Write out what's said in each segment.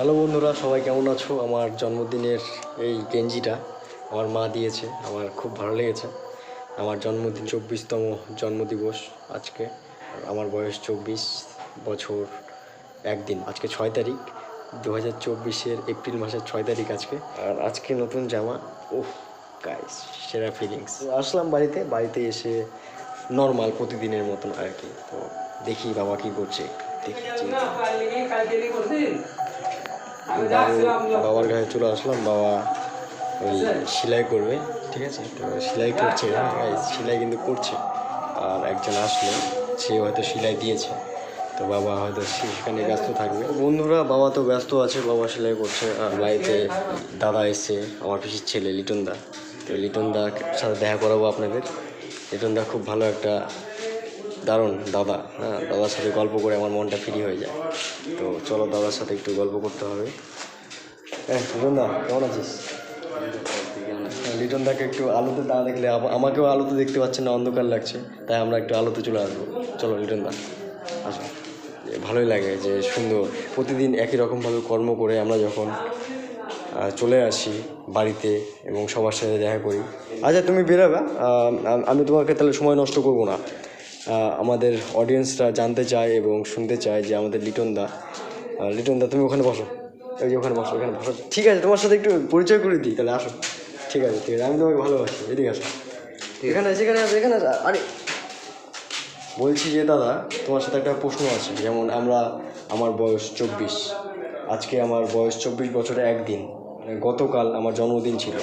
Hello বন্ধুরা, সবাই কেমন আছো? আমার জন্মদিনের এই গেঞ্জিটা আমার মা দিয়েছে, আমার খুব ভালো লেগেছে। আমার জন্মদিন, চব্বিশতম জন্মদিবস আজকে আমার বয়স চব্বিশ বছর একদিন, আজকে ছয় তারিখ দু হাজার চব্বিশের এপ্রিল মাসের ছয় তারিখ আজকে। আর আজকে নতুন জামা ওহ গাইস সেরা ফিলিংস আসলাম বাড়িতে বাড়িতে এসে নর্মাল প্রতিদিনের মতন আর কি। তো দেখি বাবা কী করছে, দেখি। বাবার গায়ে চলে আসলাম বাবা ওই সেলাই করবে ঠিক আছে? তো সেলাই করছে হ্যাঁ সেলাই কিন্তু করছে। আর একজন আসলো সে হয়তো সেলাই দিয়েছে। তো বাবা হয়তো সেখানে ব্যস্ত থাকবে। বন্ধুরা বাবা তো ব্যস্ত আছে বাবা সেলাই করছে। আর বাড়িতে দাদা এসছে আমার পিসির ছেলে লিটন দা। তো লিটন দা সাথে দেখা করাবো আপনাদের। লিটন দা খুব ভালো একটা দারুণ দাদা হ্যাঁ দাদার সাথে গল্প করে আমার মনটা ফ্রি হয়ে যায়। তো চলো দাদার সাথে একটু গল্প করতে হবে। হ্যাঁ লিটন দা কেমন আছিস? হ্যাঁ, লিটন দাকে একটু আলোতে না দেখলে আমাকেও আলোতে দেখতে পাচ্ছেন না অন্ধকার লাগছে। তাই আমরা একটু আলোতে চলে আসব। চলো লিটন দা আসো ভালোই লাগে যে সুন্দর প্রতিদিন একই রকমভাবে কর্ম করে আমরা যখন চলে আসি বাড়িতে এবং সবার সাথে দেখা করি। আচ্ছা তুমি বেরোবে? আমি তোমাকে তাহলে সময় নষ্ট করব না। আমাদের অডিয়েন্সরা জানতে চায় এবং শুনতে চায় যে আমাদের লিটন দা লিটন দা তুমি ওখানে বসো। ওই যে ওখানে বসো ওখানে বসো। ঠিক আছে, তোমার সাথে একটু পরিচয় করে দিই, তাহলে আসো। ঠিক আছে ঠিক আছে, আমি তোমাকে ভালোবাসি, এদিকে আসো। এখানে আসো এখানে আসো এখানে আসো আরে, বলছি যে দাদা, তোমার সাথে একটা প্রশ্ন আছে, যেমন আমরা, আমার বয়স চব্বিশ। আজকে আমার বয়স চব্বিশ বছরে একদিন মানে গতকাল আমার জন্মদিন ছিল।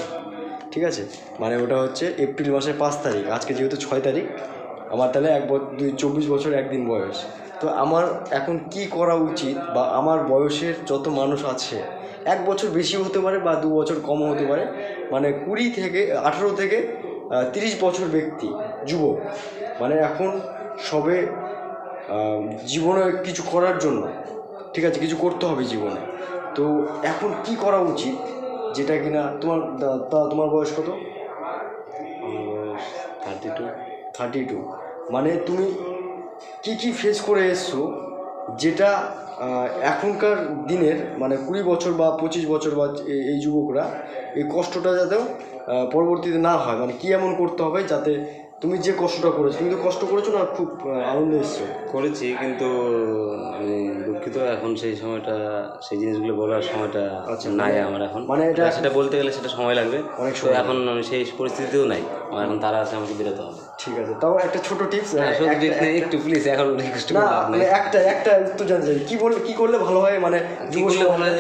ঠিক আছে? মানে ওটা হচ্ছে এপ্রিল মাসের পাঁচ তারিখ, আজকে যেহেতু ছয় তারিখ আমার তাহলে এক দুই চব্বিশ বছর একদিন বয়স। তো আমার এখন কি করা উচিত বা আমার বয়সের যত মানুষ আছে, এক বছর বেশি হতে পারে বা দু বছর কমও হতে পারে? মানে কুড়ি থেকে, আঠেরো থেকে তিরিশ বছর ব্যক্তি, যুবক। মানে এখন সবে জীবনে কিছু করার জন্য, ঠিক আছে, কিছু করতে হবে জীবনে। তো এখন কি করা উচিত যেটা কিনা তোমার তোমার বয়স কত? থার্টি টু মানে তুমি কি কি ফেস করে এসছো যেটা এখনকার দিনের মানে কুড়ি বছর বা পঁচিশ বছর বা এই যুবকরা এই কষ্টটা যাতেও পরবর্তীতে না হয়। মানে কী এমন করতে হবে যাতে তুমি যে কষ্টটা করেছ, তুমি তো কষ্ট করেছ না, খুব আনন্দ এসছো? করেছি, কিন্তু দুঃখিত এখন সেই সময়টা সেই জিনিসগুলো বলার সময়টা আচ্ছা, নাই মানে- আমার এখন। মানে এটা- সেটা বলতে গেলে সেটা সময় লাগবে। অনেক সময় এখন আমি সেই পরিস্থিতিতেও নাই। আমার এখন তারা আছে আমাকে বেরোতে হবে। ঠিক আছে তাও একটা ছোট টিপস হ্যাঁ একটু প্লিজ এখন রিকোয়েস্ট না মানে একটা একটা উত্তর জানতে কি বললে কি করলে ভালো হয়? মানে কি করলে ভালো হয়?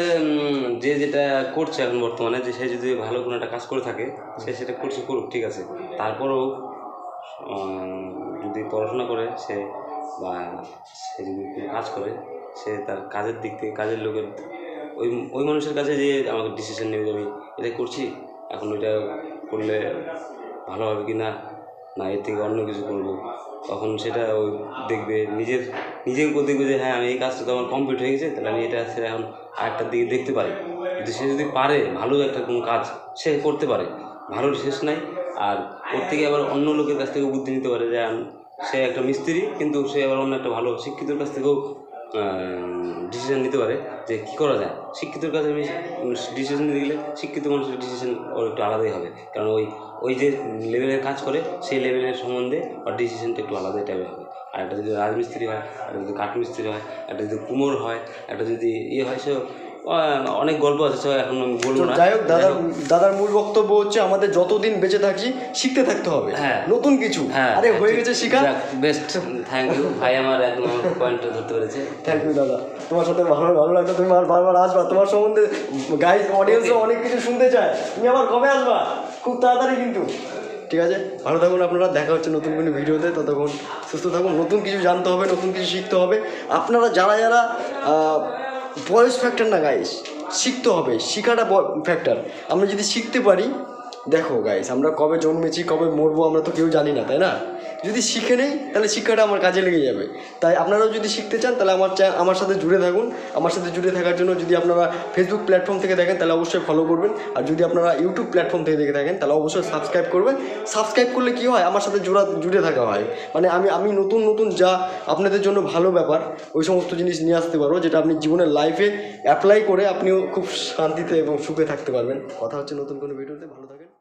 যে যেটা করছে এখন বর্তমানে যে সে যদি ভালো কোনো একটা কাজ করে থাকে সে সেটা করছে করুক ঠিক আছে। তারপরেও যদি পড়াশোনা করে সে বা সে যদি কাজ করে সে তার কাজের দিক থেকে, কাজের লোকের ওই ওই মানুষের কাছে যে আমাকে ডিসিশন নেবে আমি এটা করছি, এখন ওইটা করলে ভালো হবে কি না না, এর থেকে অন্য কিছু করব। তখন সেটা ওই দেখবে, নিজের উপর দেখবে যে হ্যাঁ আমি এই কাজটা তো আমার কমপ্লিট হয়ে গেছে, তাহলে আমি এটা সেটা এখন আরেকটার দিকে দেখতে পারি। কিন্তু সে যদি পারে ভালো একটা কোনো কাজ, সে করতে পারে। ভালোর শেষ নাই, আর ওর থেকে আবার অন্য লোকের কাছ থেকেও বুদ্ধি নিতে পারে যে, সে একটা মিস্ত্রি, কিন্তু সে আবার অন্য একটা ভালো শিক্ষিতর কাছ থেকেও ডিসিশন নিতে পারে যে কী করা যায়। শিক্ষিতর কাছে আমি ডিসিশান নিতে গেলে শিক্ষিত মানুষের ডিসিশান একটু আলাদাই হবে। কারণ ওই ওই যে লেভেলের কাজ করে, সেই লেভেলের সম্বন্ধে ওর ডিসিশনটা একটু আলাদাই টাইপের হবে। আর একটা যদি রাজমিস্ত্রি হয়, একটা যদি কাঠমিস্ত্রি হয়, একটা যদি কুমোর হয়, একটা যদি ইয়ে হয় সে অনেক গল্প আছে সে এখন আমি বলব না। যাই হোক দাদার দাদার মূল বক্তব্য হচ্ছে আমাদের যতদিন বেঁচে থাকি শিখতে থাকতে হবে। হ্যাঁ। নতুন কিছু। হ্যাঁ আরে হয়ে গেছে শিখা। বেস্ট থ্যাংক ইউ ভাই আমার একদম পয়েন্টটা ধরতে পেরেছে। থ্যাংক ইউ দাদা। তোমার সাথে ভালো ভালো লাগতো তুমি আর বারবার আসবা। তোমার সম্বন্ধে গাইজ অডিয়েন্সও অনেক কিছু শুনতে চায়। তুমি আবার কবে আসবা? খুব তাড়াতাড়ি কিন্তু। ঠিক আছে? ভালো থাকুন আপনারা। দেখা হচ্ছে নতুন কোনো ভিডিওতে। ততক্ষণ সুস্থ থাকুন। নতুন কিছু জানতে হবে নতুন কিছু শিখতে হবে। আপনারা যারা যারা বয়স ফ্যাক্টর না গাইস শিখতে হবে শিখাটা ফ্যাক্টর আমরা যদি শিখতে পারি দেখো গাইস আমরা কবে জন্মেছি, কবে মরবো আমরা তো কেউ জানি না, তাই না? যদি শিখে নেই, তাহলে শিক্ষাটা আমার কাজে লেগে যাবে। তাই আপনারাও যদি শিখতে চান, তাহলে আমার আমার সাথে জুড়ে থাকুন। আমার সাথে জুড়ে থাকার জন্য যদি আপনারা ফেসবুক প্ল্যাটফর্ম থেকে দেখেন, তাহলে অবশ্যই ফলো করবেন। আর যদি আপনারা ইউটিউব প্ল্যাটফর্ম থেকে দেখে থাকেন, তাহলে অবশ্যই সাবস্ক্রাইব করবেন। সাবস্ক্রাইব করলে কী হয়? আমার সাথে জোড়া জুড়ে থাকা হয়। মানে আমি আমি নতুন নতুন যা আপনাদের জন্য ভালো ব্যাপার, ওই সমস্ত জিনিস নিয়ে আসতে পারব, যেটা আপনি জীবনের লাইফে অ্যাপ্লাই করে আপনিও খুব শান্তিতে এবং সুখে থাকতে পারবেন। কথা হচ্ছে নতুন কোনো ভিডিওতে ভালো থাকেন।